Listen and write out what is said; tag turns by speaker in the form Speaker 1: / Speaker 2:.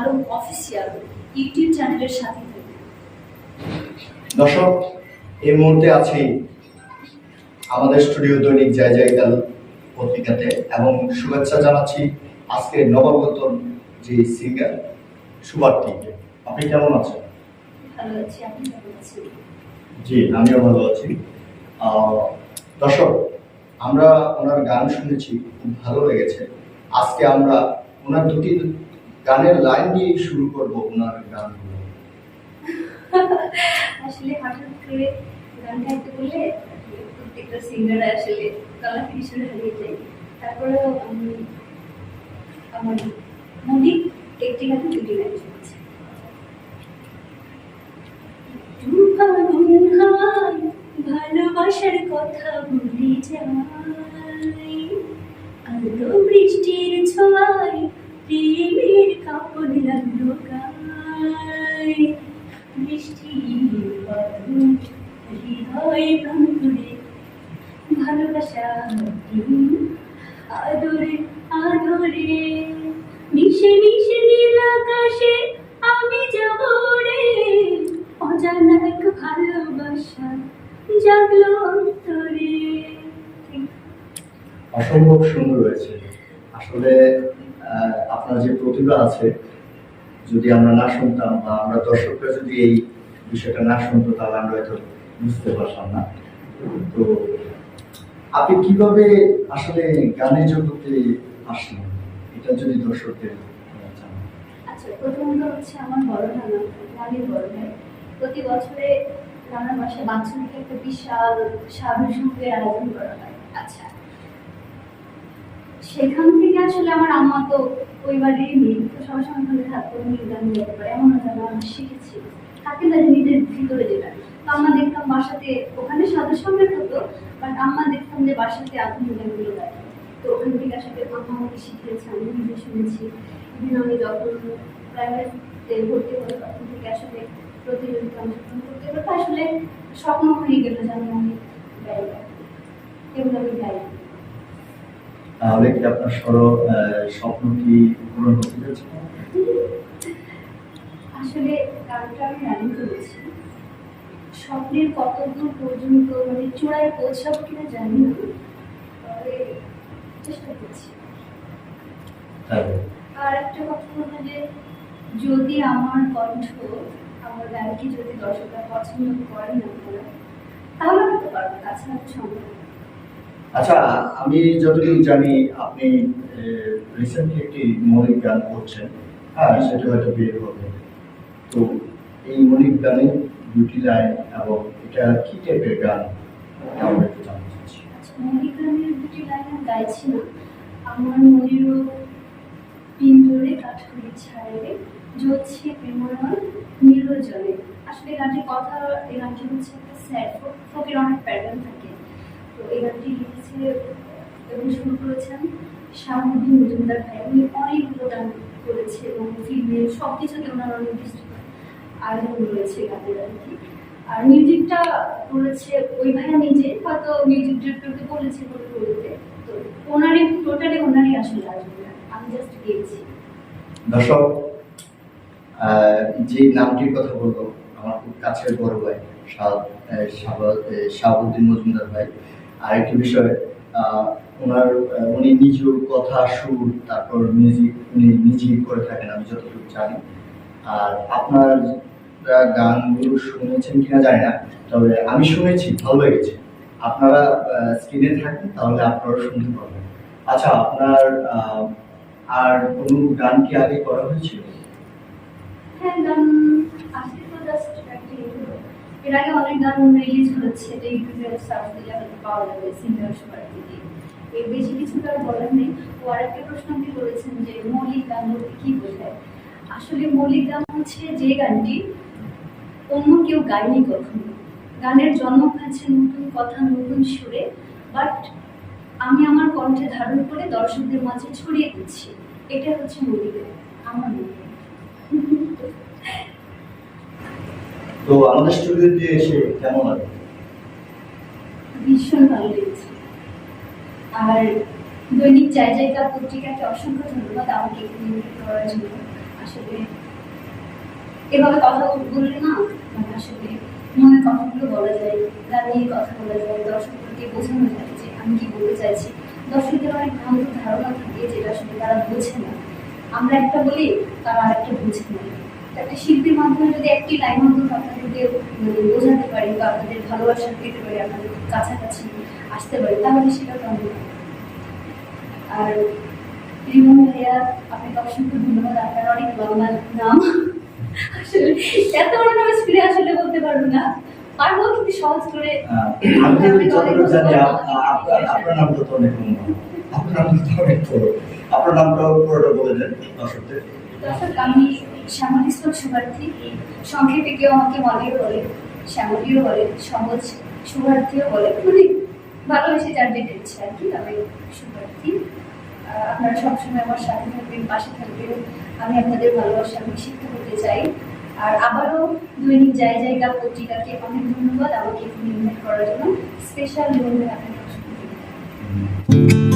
Speaker 1: Alam official YouTube চ্যানেলের সাথে
Speaker 2: দর্শক এই মুহূর্তে আছি আমাদের স্টুডিও দৈনিক জয় জয়কাল পত্রিকাতে এবং শুভেচ্ছা জানাচ্ছি আজকে নবগতন যে সিঙ্গার সুভারটিকে আপনি কেমন আছেন? জি আমিও ভালো আছি। দর্শক আমরা ওনার গান শুনেছি খুব ভালো লেগেছে। আজকে আমরা ওনার দুটি গানের লাইন দিয়ে শুরু করব ওনার গানগুলো।
Speaker 1: আসলে হঠাৎ করে গান বললে প্রত্যেকটা সিঙ্গার আসলে থেকে শুরু হারিয়ে যায়। তারপরে আমি আমার মন্দির একটি গান দুটি লাইন
Speaker 2: অসম্ভব সুন্দর হয়েছে। আসলে আপনার যে প্রতিভা আছে, যদি আমরা না শুনতাম বা আমরা দর্শকরা যদি এই বিষয়টা না শুনতো, তাহলে আমরা হয়তো বুঝতে পারতাম না। তো আপনি কীভাবে আসলে গানের জগতে আসলেন? এটা যদি দর্শকদের
Speaker 1: আচ্ছা প্রথমত হচ্ছে আমার বড় বড় প্রতি বছরে নানার বাসায় বাৎসরিক একটা বিশাল সাধু সঙ্গের আয়োজন করা হয়। আচ্ছা। সেখান থেকে আসলে আমার আম্মা তো ওই বাড়িরই মেয়ে তো সবসময় ওখানে থাকতো উনি গান গাইতে পারে এমন যেন আমি শিখেছি। থাকে না নিজের ভিতরে যেটা তো আম্মা দেখতাম বাসাতে ওখানে সাধু সঙ্গের হতো বাট আম্মা দেখতাম যে বাসাতে আধুনিক গানগুলো গায় তো ওখান থেকে আসলে আম্মা আমাকে শিখিয়েছে আমি নিজে শুনেছি। ইভেন আমি যখন প্রাইভেটে ভর্তি হই তখন থেকে আসলে প্রতিযোগিতা অংশগ্রহণ করতে তো আসলে স্বপ্ন হয়ে গেল যে আমি। অনেক এগুলো আমি গাই
Speaker 2: তাহলে কি আপনার সর স্বপ্ন কি পূরণ হতে পেরেছে
Speaker 1: আসলে গানটা আমি রানিং করেছি স্বপ্নের কত দূর পর্যন্ত মানে চূড়ায় পৌঁছাবো কিনা জানি না। তবে চেষ্টা করছি। আর একটা কথা হলো যে যদি আমার কণ্ঠ আমার গানকে যদি দর্শকরা পছন্দ করে না করে তাহলে হতে পারব তাছাড়া সম্ভব
Speaker 2: আচ্ছা আমি যতটুকু জানি আপনি রিসেন্টলি একটি মৌলিক গান করছেন হ্যাঁ সেটা হয়তো বের হবে। তো এই মৌলিক গানের দুটি লাইন এবং এটা কি টাইপের গান? আমরা একটু জানতে চাচ্ছি।
Speaker 1: আচ্ছা মৌলিক গানের দুটি লাইন গাইছি না। আমার মনেরও পিঞ্জরে কাঠুরি ছাড়ে জ্বলছে প্রেমরণ নির্জনে আসলে গানটির কথা, এই গানটি হচ্ছে একটা স্যাড ফোকের অনেক প্যাটার্ন থাকে। তো এই গানটি লিখেছে এবং শুরু করেছেন শাহাবুদ্দিন মজুমদার ভাই। উনি অনেকগুলো গান করেছে এবং ফিল্মে সব কিছুতে ওনার অনেক আয়োজন রয়েছে গানের আর কি আর মিউজিকটা করেছে ওই ভাইয়া নিজে, হয়তো মিউজিক ডিরেক্টরকে বলেছে বলে করতে তো ওনারই, টোটালি ওনারই আসলে আসবে আমি জাস্ট গিয়েছি।
Speaker 2: দর্শক যে নামটির কথা বলব, আমার খুব কাছের বড় ভাই শাহাবুদ্দিন মজুমদার ভাই। আরেকটি বিষয় ওনার উনি নিজেও কথা, সুর, তারপর মিউজিক উনি নিজেই করে থাকেন, আমি যতটুকু জানি। আর আপনার গানগুলো শুনেছেন কিনা জানি না, তবে আমি শুনেছি, ভালো লেগেছে। আপনারা স্ক্রিনে থাকেন, তাহলে আপনারা শুনতে পারবেন। আচ্ছা আপনার আর কোনো গান কি আগে করা হয়েছিল?
Speaker 1: হ্যাঁ গান এর আগে অনেক গান রিলিজ যে, মৌলিক আসলে মৌলিক গান হচ্ছে যে গানটি অন্য কেউ গায়নি কখনো। গানের জন্ম হয়েছে নতুন কথা, নতুন সুরে বাট আমি আমার কণ্ঠে ধারণ করে দর্শকদের মাঝে ছড়িয়ে দিচ্ছি। এটা হচ্ছে মৌলিক গান, আমার মনে হয়।
Speaker 2: তো আমাদের স্টুডিওতে এসে কেমন লাগে?
Speaker 1: ভীষণ ভালো লেগেছে। আর দৈনিক মানে মনের কথাগুলো বলা যায় নিয়ে কথা বলা যায়, দর্শকদেরকে বোঝানো যায় যে আমি কি বলতে চাইছি। দর্শকদের অনেক ভ্রান্ত ধারণা থাকে যেটা আসলে তারা বোঝে না। আমরা একটা বলি, তারা আরেকটা বুঝে না। একটা শিল্পীর মাধ্যমে যদি একটি লাইন অন্তত আপনাদেরকে মানে বোঝাতে পারি বা আপনাদের ভালোবাসা পেতে পারি আপনাদের কাছাকাছি আসতে পারি তাহলে সেটা হয়? আর রিমন ভাইয়া আপনাকে অসংখ্য ধন্যবাদ আপনার অনেক লম্বা নাম। আসলে এত বড় নাম স্ক্রিনে আসলে বলতে পারব না। পারব কিন্তু সহজ করে।
Speaker 2: আপনার নামটা তো অনেক আপনার নামটা তো অনেক আপনার নামটা পুরোটা বলে দেন দর্শকদের।
Speaker 1: দর্শক আমি শ্যামল ইসলাম শুভার্থী সংক্ষেপে কেউ আমাকে মলিও বলে, শ্যামলিও বলে, সহজ শুভার্থীও বলে। মানে ভালোবেসে যার যেটা ইচ্ছে আর কি আমি শুভার্থী আপনারা সবসময় আমার সাথে থাকবেন, পাশে থাকবেন। আমি আপনাদের ভালোবাসা আমি শিক্ষা করতে চাই। আর আবারও দৈনিক জায় জায়গা পত্রিকাকে অনেক ধন্যবাদ আমাকে এখানে ইনভাইট করার জন্য। স্পেশাল ধন্যবাদ। আপনাকে অসংখ্য।